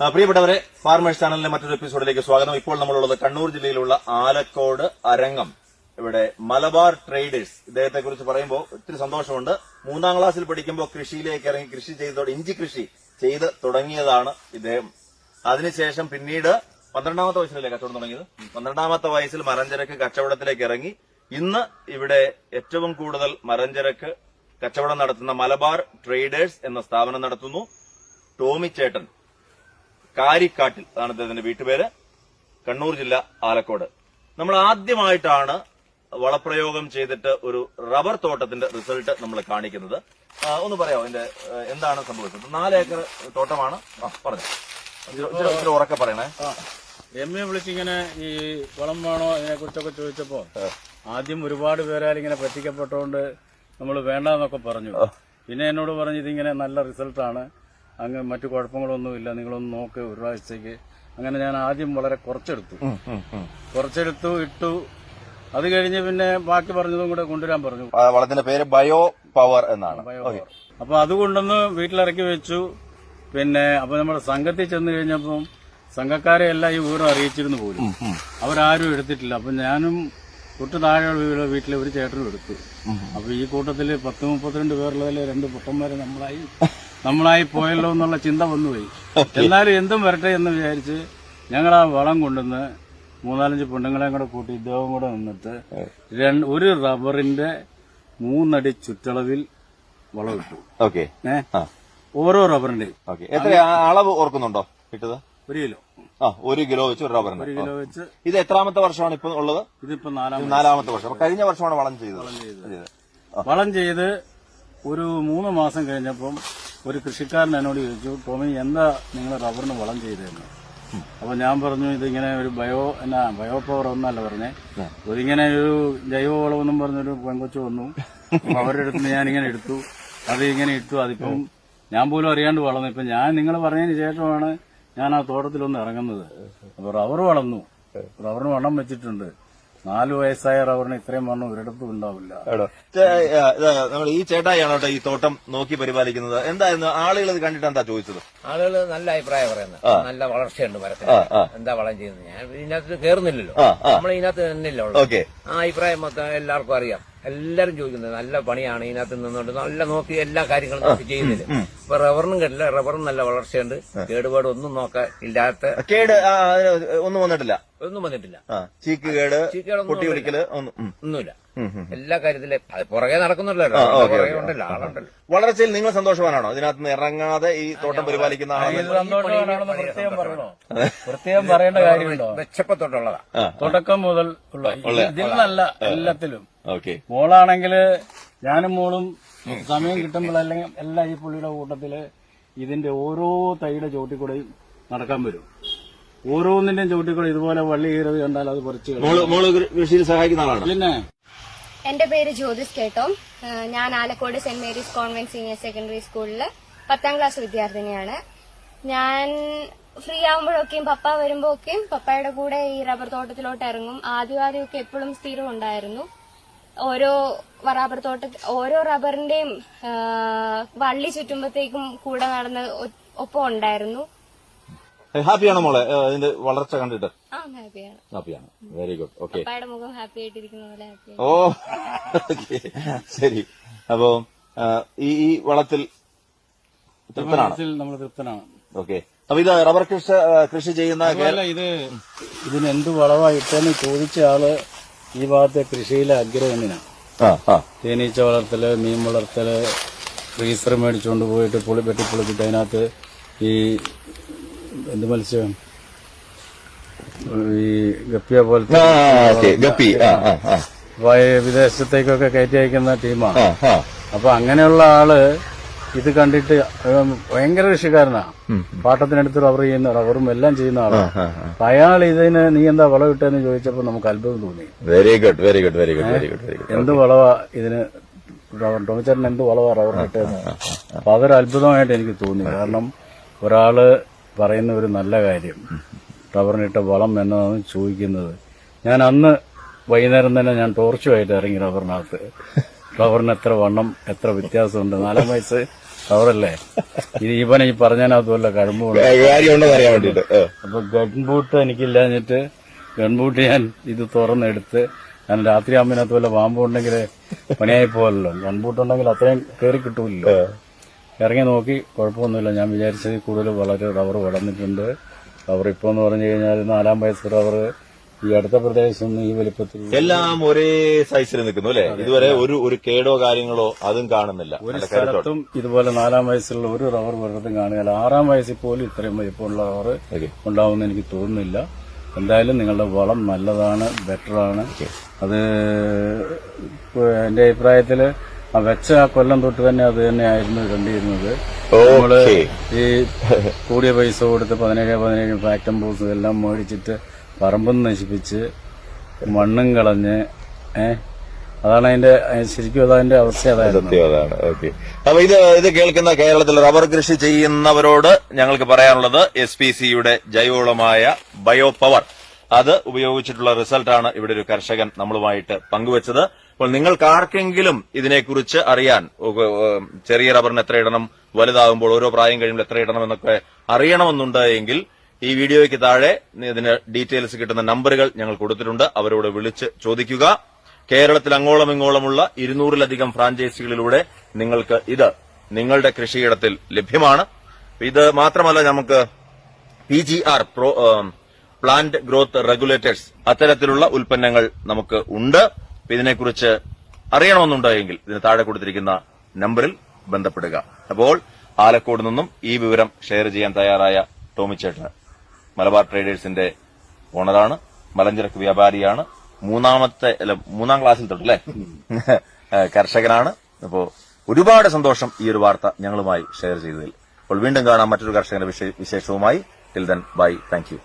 പ്രിയപ്പെട്ടവരെ ഫാർമേഴ്സ് ചാനലിന്റെ മറ്റൊരു എപ്പിസോഡിലേക്ക് സ്വാഗതം. ഇപ്പോൾ നമ്മളുള്ളത് കണ്ണൂർ ജില്ലയിലുള്ള ആലക്കോട് അരങ്ങം. ഇവിടെ മലബാർ ട്രേഡേഴ്സ് ഇദ്ദേഹത്തെ കുറിച്ച് പറയുമ്പോൾ ഒത്തിരി സന്തോഷമുണ്ട്. മൂന്നാം ക്ലാസ്സിൽ പഠിക്കുമ്പോൾ കൃഷിയിലേക്ക് ഇറങ്ങി കൃഷി ചെയ്തോടെ ഇഞ്ചി കൃഷി ചെയ്ത് തുടങ്ങിയതാണ് ഇദ്ദേഹം. അതിനുശേഷം പിന്നീട് പന്ത്രണ്ടാമത്തെ വയസ്സിലല്ലേ കച്ചവടം തുടങ്ങിയത്? പന്ത്രണ്ടാമത്തെ വയസ്സിൽ മരഞ്ചരക്ക് കച്ചവടത്തിലേക്ക് ഇറങ്ങി. ഇന്ന് ഇവിടെ ഏറ്റവും കൂടുതൽ മരഞ്ചരക്ക് കച്ചവടം നടത്തുന്ന മലബാർ ട്രേഡേഴ്സ് എന്ന സ്ഥാപനം നടത്തുന്നു. ടോമി ചേട്ടൻ കാരിക്കാട്ടിൽ അതാണ് അദ്ദേഹത്തിന്റെ വീട്ടുപേര്. കണ്ണൂർ ജില്ല ആലക്കോട്. നമ്മൾ ആദ്യമായിട്ടാണ് വളപ്രയോഗം ചെയ്തിട്ട് ഒരു റബ്ബർ തോട്ടത്തിന്റെ റിസൾട്ട് നമ്മൾ കാണിക്കുന്നത്. ഒന്ന് പറയാമോ ഇതിന്റെ എന്താണ് സംഭവിച്ചത്? നാല് ഏക്കർ തോട്ടമാണ്. ആ പറഞ്ഞു. ഉറക്കെ പറയണേ. രമ്യ വിളിച്ചിങ്ങനെ ഈ വളം വേണോ അതിനെ കുറിച്ചൊക്കെ ചോദിച്ചപ്പോ ആദ്യം ഒരുപാട് പേരാൽ ഇങ്ങനെ പറ്റിക്കപ്പെട്ടോണ്ട് നമ്മൾ വേണ്ടെന്നൊക്കെ പറഞ്ഞു. പിന്നെ എന്നോട് പറഞ്ഞു ഇതിങ്ങനെ നല്ല റിസൾട്ടാണ്. അങ്ങ് മറ്റു കുഴപ്പങ്ങളൊന്നുമില്ല. നിങ്ങളൊന്ന് നോക്ക് ഒരു പ്രാവശ്യത്തേക്ക്. അങ്ങനെ ഞാൻ ആദ്യം വളരെ കുറച്ചെടുത്തു. കുറച്ചെടുത്തു ഇട്ടു. അത് കഴിഞ്ഞ് പിന്നെ ബാക്കി പറഞ്ഞതും കൂടെ കൊണ്ടുവരാൻ പറഞ്ഞു. വളത്തിന്റെ പേര് ബയോ പവർ എന്നാണ്. അപ്പൊ അതുകൊണ്ടൊന്ന് വീട്ടിലിറക്കി വെച്ചു. പിന്നെ അപ്പൊ നമ്മുടെ സംഘത്തിൽ ചെന്ന് കഴിഞ്ഞപ്പം സംഘക്കാരെ എല്ലാം ഈ വിവരം അറിയിച്ചിരുന്നു പോലും. അവരാരും എടുത്തിട്ടില്ല. അപ്പൊ ഞാനും തൊട്ട് താഴെയുള്ള വീട് വീട്ടിലെ ഒരു ചേട്ടനും എടുത്തു. അപ്പൊ ഈ കൂട്ടത്തിൽ പത്ത് മുപ്പത്തിരണ്ട് പേരുള്ളതിലെ രണ്ട് പൊട്ടന്മാരെ നമ്മളായി. നമ്മളായി പോയല്ലോ എന്നുള്ള ചിന്ത വന്നുപോയി. എന്നാലും എന്തും വരട്ടെ എന്ന് വിചാരിച്ച് ഞങ്ങൾ ആ വളം കൊണ്ടുവന്ന് മൂന്നാലഞ്ച് പെണ്ണുങ്ങളെയും കൂടെ കൂട്ടി ഇദ്ദേഹം കൂടെ നിന്നിട്ട് രണ്ട് ഒരു റബ്ബറിന്റെ മൂന്നടി ചുറ്റളവിൽ വളം ഇട്ടു. ഓക്കെ. ഓരോ റബ്ബറിന്റെയും. എത്ര അളവ് ഓർക്കുന്നുണ്ടോ ഇട്ടത്? ഒരു കിലോ. ആ ഒരു കിലോ വെച്ച് ഒരു റബ്ബറിന്. ഒരു കിലോ വെച്ച് ഇത് എത്രാമത്തെ വർഷമാണ് ഇപ്പൊ ഉള്ളത്? ഇതിപ്പോ നാലാം നാലാമത്തെ വർഷം. കഴിഞ്ഞ വർഷമാണ് വളം ചെയ്തത്. വളം ചെയ്ത് ഒരു മൂന്ന് മാസം കഴിഞ്ഞപ്പം ഒരു കൃഷിക്കാരൻ എന്നോട് ചോദിച്ചു ടോമി എന്താ നിങ്ങൾ റബ്ബറിന് വളം ചെയ്തതെന്ന്? അപ്പൊ ഞാൻ പറഞ്ഞു ഇതിങ്ങനെ ഒരു ബയോ എന്നാ ബയോ പവർ ഒന്നല്ല പറഞ്ഞേ. ഇതിങ്ങനെ ഒരു ജൈവ വളം എന്നും പറഞ്ഞൊരു പെങ്കൊച്ചു വന്നു. അവരുടെ അടുത്ത് ഞാൻ ഇങ്ങനെ എടുത്തു. അത് ഇങ്ങനെ ഇട്ടു. അതിപ്പം ഞാൻ പോലും അറിയാണ്ട് വളർന്നു. ഇപ്പൊ ഞാൻ നിങ്ങൾ പറഞ്ഞതിന് ശേഷമാണ് ഞാൻ ആ തോട്ടത്തിലൊന്ന് ഇറങ്ങുന്നത്. അപ്പൊ റബ്ബർ വളർന്നു. റബ്ബറിന് വണ്ണം വെച്ചിട്ടുണ്ട്. നാല് വയസ്സായ റബ്ബറിന് ഇത്രയും വണ്ണം ഒരിടത്തും ഉണ്ടാവില്ല. നമ്മൾ ഈ ചേട്ടായിയാണ് കേട്ടോ ഈ തോട്ടം നോക്കി പരിപാലിക്കുന്നത്? എന്തായിരുന്നു? ആളുകൾ ഇത് കണ്ടിട്ട് എന്താ ചോദിച്ചത്? ആളുകൾ നല്ല അഭിപ്രായം പറയുന്നത്. നല്ല വളർച്ചയുണ്ട് മരത്തിന്. എന്താ വളം ചെയ്യുന്നത്? ഞാൻ ഇതിനകത്ത് കേറുന്നില്ലല്ലോ. നമ്മൾ ഇതിനകത്ത് തന്നെ ഉള്ളൂ ഓക്കെ. ആ അഭിപ്രായം മൊത്തം എല്ലാവർക്കും അറിയാം. എല്ലാരും ചോദിക്കുന്നത് നല്ല പണിയാണ് ഇതിനകത്ത് നിന്നുകൊണ്ട്. നല്ല നോക്കി എല്ലാ കാര്യങ്ങളും നോക്കി ചെയ്യുന്നില്ല. ഇപ്പൊ റബ്ബറിനും കേട്ടില്ല. റബ്ബറും നല്ല വളർച്ചയുണ്ട്. കേടുപാട് ഒന്നും നോക്കാൻ ഇല്ലാത്ത കേട് ഒന്നും വന്നിട്ടില്ല. ഒന്നും വന്നിട്ടില്ല. ആ ചീക്ക് കേട് പൊട്ടി. ഒന്നുമില്ല. എല്ലാ കാര്യത്തിലും അത് പുറകെ നടക്കുന്നുണ്ടല്ലോ. പുറകെ ഉണ്ടല്ലോ ആളുണ്ടല്ലോ. വളർച്ചയിൽ നിങ്ങൾ സന്തോഷവാനാണോ? ഇതിനകത്ത് നിന്ന് ഇറങ്ങാതെ ഈ തോട്ടം പരിപാലിക്കുന്ന പ്രത്യേകം പ്രത്യേകം പറയേണ്ട കാര്യമുണ്ടോ? മെച്ചപ്പെട്ടോട്ടുള്ളതാ തുടക്കം മുതൽ ഉള്ള ഇതിൽ നല്ല എല്ലാത്തിലും ഓക്കെ. മോളാണെങ്കിൽ ഞാനും മോളും സമയം കിട്ടുമ്പോഴല്ലെങ്കിൽ എല്ലാ ഈ പുള്ളിയുടെ കൂട്ടത്തിൽ ഇതിന്റെ ഓരോ തൈയുടെ ചോട്ടിക്കൂടെയും നടക്കാൻ വരും. ഓരോന്നിന്റെയും ചോട്ടി ചോട്ടിക്കൂടെ ഇതുപോലെ വള്ളി കയറി കണ്ടാൽ അത് കുറച്ച് കളയും. മോൾ മോൾ കൃഷിയിൽ സഹായിക്കുന്ന ആളാണ്. പിന്നെ? എന്റെ പേര് ജ്യോതിസ് കേട്ടോ. ഞാൻ Alakode saint Mary's convent senior secondary സ്കൂളിൽ പത്താം ക്ലാസ് വിദ്യാർത്ഥിനിയാണ്. ഞാൻ ഫ്രീ ആകുമ്പോഴൊക്കെയും പപ്പ വരുമ്പോഴൊക്കെയും പപ്പയുടെ കൂടെ ഈ റബ്ബർ തോട്ടത്തിലോട്ട് ഇറങ്ങും. ആദ്യം ആദ്യമൊക്കെ എപ്പോഴും സ്ഥിരം ഉണ്ടായിരുന്നു ഓരോ റബ്ബർ തോട്ട ഓരോ റബ്ബറിന്റെയും വള്ളി ചുറ്റുമ്പോഴത്തേക്കും കൂടെ നടന്ന് ഒപ്പം ഉണ്ടായിരുന്നു. ഹാപ്പിയാണോ മോളെ? അതിന്റെ ഇതിന്റെ വളർച്ച കണ്ടിട്ട്? ഹാപ്പിയാണ് വെരി ഗുഡ് ഓക്കെ മുഖം ഹാപ്പി ആയിട്ടിരിക്കുന്ന പോലെ ഓ ശരി. അപ്പോ ഈ ഈ വളത്തിൽ നമ്മൾ തൃപ്തനാണ്. ഓക്കെ അപ്പൊ ഇത് റബ്ബർ കൃഷി കൃഷി ചെയ്യുന്ന ഇത് ഇതിന് എന്ത് വളമായിട്ടെന്ന് ചോദിച്ച ആൾ ഈ ഭാഗത്തെ കൃഷിയിലെ അഗ്രഗണ്യനാണ് തേനീച്ച വളർത്തൽ മീൻ വളർത്തൽ ഫ്രീസർ മേടിച്ചുകൊണ്ട് പോയിട്ട് പുളി പെട്ടി പുളിപ്പിട്ട് അതിനകത്ത് ഈ എന്ത് മത്സ്യം? ഈ ഗപ്പിയ പോലത്തെ ഗപ്പി. വിദേശത്തേക്കൊക്കെ കയറ്റി അയക്കുന്ന ടീമാണ് അപ്പൊ അങ്ങനെയുള്ള ആൾ ഇത് കണ്ടിട്ട് ഭയങ്കര കൃഷിക്കാരനാ പാട്ടത്തിനടുത്ത് റവർ ചെയ്യുന്ന റവറും എല്ലാം ചെയ്യുന്ന ആളാണ് അയാൾ ഇതിന് നീ എന്താ വളം ഇട്ടെന്ന് ചോദിച്ചപ്പോ നമുക്ക് അത്ഭുതം തോന്നി. Very good very good very good very good എന്ത് വളവാ ഇതിന്? ടോമിച്ചേട്ടൻ എന്ത് വളവാ റവർ ഇട്ടതെന്ന് അപ്പൊ അതൊരു അത്ഭുതമായിട്ട് എനിക്ക് തോന്നി. കാരണം ഒരാൾ പറയുന്ന ഒരു നല്ല കാര്യം. റബ്ബറിനിട്ട വളം എന്നതാണ് ചോദിക്കുന്നത്. ഞാൻ അന്ന് വൈകുന്നേരം തന്നെ ഞാൻ ടോർച്ചുമായിട്ട് ഇറങ്ങി റബ്ബറിനകത്ത് റബ്ബറിന് എത്ര വണ്ണം എത്ര വ്യത്യാസമുണ്ട്? നാലാം വയസ്സ് കവറല്ലേ? ഇത് ഇവനെ ഈ പറഞ്ഞതിനകത്ത് വല്ല കഴമ്പുണ്ട് അപ്പൊ ഗൺബൂട്ട് എനിക്കില്ലാഞ്ഞിട്ട് ഗൺബൂട്ട് ഞാൻ ഇത് തുറന്നെടുത്ത് ഞാൻ രാത്രി അമ്മിനകത്ത് വല്ല പാമ്പുണ്ടെങ്കിൽ പണിയായി പോകല്ലോ ഗൺബൂട്ട് ഉണ്ടെങ്കിൽ അത്രയും കയറി കിട്ടൂല്ലോ ഇറങ്ങി നോക്കി കുഴപ്പമൊന്നുമില്ല. ഞാൻ വിചാരിച്ചത് കൂടുതൽ വളരെ റവർ വളർന്നിട്ടുണ്ട്. റബ്ബർ ഇപ്പോൾ എന്ന് പറഞ്ഞു കഴിഞ്ഞാൽ നാലാം വയസ്സ് റബ്ബർ ഈ അടുത്ത പ്രദേശം ഈ വലിപ്പത്തിൽ എല്ലാം ഒരേ സൈസിൽ നിൽക്കുന്നു അല്ലെ? ഇതുവരെ ഒരു ഒരു കേടോ കാര്യങ്ങളോ അതും കാണുന്നില്ല. ഒരു സ്ഥലത്തും ഇതുപോലെ നാലാം വയസ്സിലുള്ള ഒരു റവർ വെറുതെ കാണുകയില്ല ആറാം വയസ്സിൽ പോലും ഇത്രയും വലിപ്പമുള്ള റവർ. ഉണ്ടാവുമെന്ന് എനിക്ക് തോന്നുന്നില്ല. എന്തായാലും നിങ്ങളുടെ വളം നല്ലതാണ് ബെറ്ററാണ് അത് എന്റെ അഭിപ്രായത്തിൽ ആ വെച്ച ആ കൊല്ലം തൊട്ട് തന്നെ അത് തന്നെയായിരുന്നു കണ്ടിരുന്നത്. നമ്മൾ ഈ കൂടിയ പൈസ കൊടുത്ത് പതിനേഴ് പതിനേഴ് ഫാക്ടം ബോസ് എല്ലാം മേടിച്ചിട്ട് പറമ്പും നശിപ്പിച്ച് മണ്ണും കളഞ്ഞ് അതാണ് അതിന്റെ ശരിക്കും അതതിന്റെ അവസ്ഥ അതാണ്. ഓക്കെ. അപ്പൊ ഇത് ഇത് കേൾക്കുന്ന കേരളത്തിൽ റബ്ബർ കൃഷി ചെയ്യുന്നവരോട് ഞങ്ങൾക്ക് പറയാനുള്ളത് എസ് പി സിയുടെ ജൈവവളമായ ബയോ പവർ അത് ഉപയോഗിച്ചിട്ടുള്ള റിസൾട്ടാണ് ഇവിടെ ഒരു കർഷകൻ നമ്മളുമായിട്ട് പങ്കുവച്ചത്. അപ്പോൾ നിങ്ങൾക്ക് ആർക്കെങ്കിലും ഇതിനെക്കുറിച്ച് അറിയാൻ ചെറിയ റബ്ബറിന് എത്ര ഇടണം വലുതാകുമ്പോൾ ഓരോ പ്രായം കഴിയുമ്പോൾ എത്ര ഇടണം എന്നൊക്കെ അറിയണമെന്നുണ്ട് എങ്കിൽ ഈ വീഡിയോയ്ക്ക് താഴെ ഇതിന് ഡീറ്റെയിൽസ് കിട്ടുന്ന നമ്പറുകൾ ഞങ്ങൾ കൊടുത്തിട്ടുണ്ട്. അവരോട് വിളിച്ച് ചോദിക്കുക. കേരളത്തിൽ അങ്ങോളം ഇങ്ങോളമുള്ള ഇരുന്നൂറിലധികം ഫ്രാഞ്ചൈസികളിലൂടെ നിങ്ങൾക്ക് ഇത് നിങ്ങളുടെ കൃഷിയിടത്തിൽ ലഭ്യമാണ്. ഇത് മാത്രമല്ല നമുക്ക് P G R plant growth regulators അത്തരത്തിലുള്ള ഉൽപ്പന്നങ്ങൾ നമുക്ക് ഉണ്ട്. ഇതിനെക്കുറിച്ച് അറിയണമെന്നുണ്ടെങ്കിൽ ഇതിന് താഴെ കൊടുത്തിരിക്കുന്ന നമ്പറിൽ ബന്ധപ്പെടുക. അപ്പോൾ ആലക്കോട് നിന്നും ഈ വിവരം ഷെയർ ചെയ്യാൻ തയ്യാറായ ടോമിച്ചേട്ടന്. മലബാർ ട്രേഡേഴ്സിന്റെ ഓണറാണ്. മലഞ്ചരക്ക് വ്യാപാരിയാണ്. മൂന്നാമത്തെ അല്ല മൂന്നാം ക്ലാസ്സിൽ തൊട്ടല്ലേ കർഷകനാണ്. അപ്പോ ഒരുപാട് സന്തോഷം ഈ ഒരു വാർത്ത ഞങ്ങളുമായി ഷെയർ ചെയ്തതിൽ. അപ്പോൾ വീണ്ടും കാണാം മറ്റൊരു കർഷകന്റെ വിശേ- വിശേഷവുമായി. Till then bye thank you